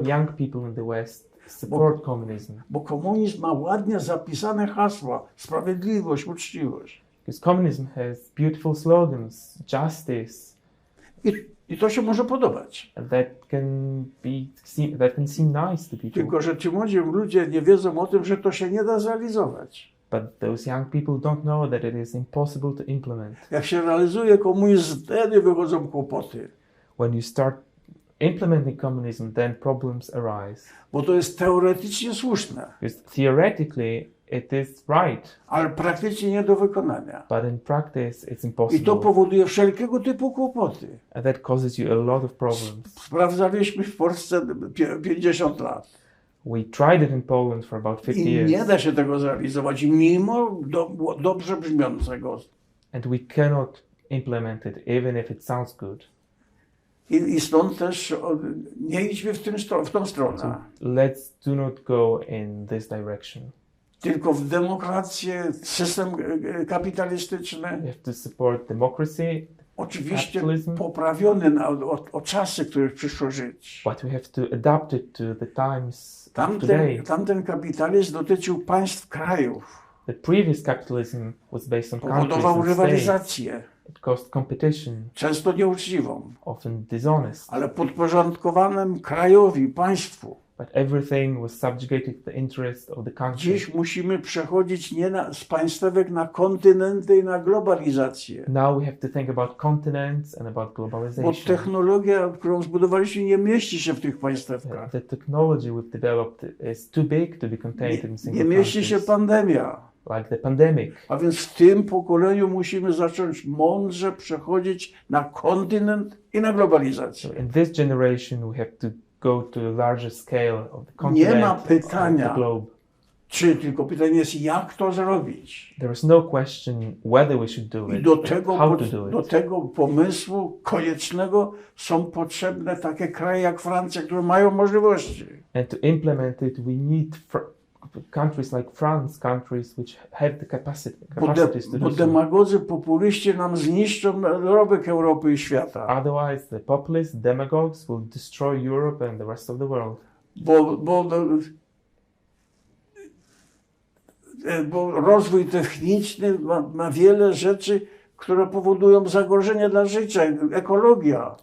of young people in the West support communism Bo komunizm ma ładnie zapisane hasła: sprawiedliwość, uczciwość. because communism has beautiful slogans, justice, I, I to się może podobać. and that can be seem, that can seem nice to people. Tylko, że ci młodzi ludzie nie wiedzą o tym, że to się nie da zrealizować. But those young people don't know that it is impossible to implement. Jak się realizuje komunizm, wtedy wychodzą kłopoty. When you start implementing communism, then problems arise. Bo to jest teoretycznie słuszne, Because theoretically, it is right, ale praktycznie nie do wykonania. but in practice, it's I to impossible. powoduje wszelkiego typu kłopoty. And that causes you a lot of problems. Sprawdzaliśmy w Polsce pie- 50 lat. We tried it in Poland for about 50 I nie years, da się tego zrealizować, mimo do, dobrze brzmiącego. and we cannot implement it, even if it sounds good. I, i stąd też nie idźmy w, tym, w tą stronę. Let's do not go in this direction. Tylko w demokrację, system e, e, kapitalistyczny, We have to support democracy, oczywiście Capitalism. poprawiony na, o, o czasy, które przyszło żyć. but we have to adapt it to the times Tamten, today. tamten kapitalizm dotyczył państw krajów, The previous capitalism was based on countries powodował and states. Caused competition, często nieuczciwą, often dishonest, ale podporządkowanym krajowi, państwu. but everything was subjugated to the interest of the country. Dziś musimy przechodzić nie na, z państwek na kontynenty i na globalizację. Now we have to think about continents and about Bo globalization. technologia, którą zbudowaliśmy, nie mieści się w tych państewkach. The technology we've developed is too big to be contained in Nie, single nie mieści się countries, pandemia. Like the pandemic. A więc w tym pokoleniu musimy zacząć mądrze przechodzić na kontynent i na globalizację. So in this generation, we have to go to a larger scale of the Nie continent, ma of the pytania, globe. czy tylko pytanie jest, jak to zrobić. There is no question whether we should do I it, do but tego, how to do do it. tego pomysłu koniecznego są potrzebne takie kraje jak Francja, które mają możliwości. And to implement it, we need countries like France, countries which have the capacity, Bo, de, capacities to bo do so. demagodzy, populiści nam zniszczą dorobek Europy i świata. Otherwise, the populists, demagogues will destroy Europe and the rest of the world. Bo, bo, e, bo rozwój techniczny ma, ma wiele rzeczy, które powodują zagrożenie dla życia. Ekologia.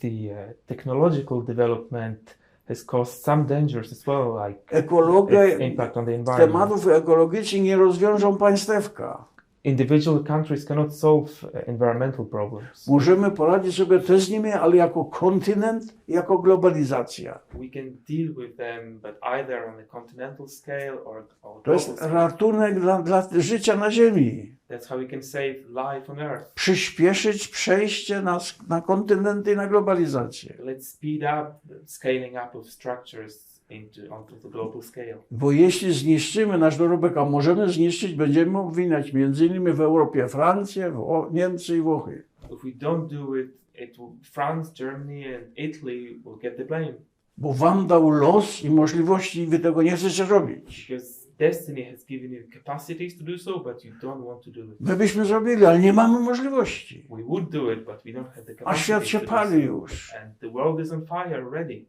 The uh, technological development has caused some dangers as well, like Ekologia impact on the environment. tematów ekologicznych nie rozwiążą państewka. Individual countries cannot solve uh, environmental problems. Możemy poradzić sobie też z nimi, ale jako kontynent, jako globalizacja. We can deal with them, but either on a continental scale or, or To jest scale. ratunek dla, dla życia na Ziemi. That's how we can save life on Earth. Przyspieszyć przejście na, na kontynenty i na globalizację. Let's speed up the scaling up of structures Bo jeśli zniszczymy nasz dorobek, a możemy zniszczyć, będziemy obwiniać między innymi w Europie Francję, Wło- Niemcy i Włochy. Bo wam dał los i możliwości i wy tego nie chcecie robić. because destiny has given you the capacities to do so, but you don't want to do it. My byśmy zrobili, ale nie mamy możliwości. We would do it, but we don't have the A świat się pali już. And the world is on fire already.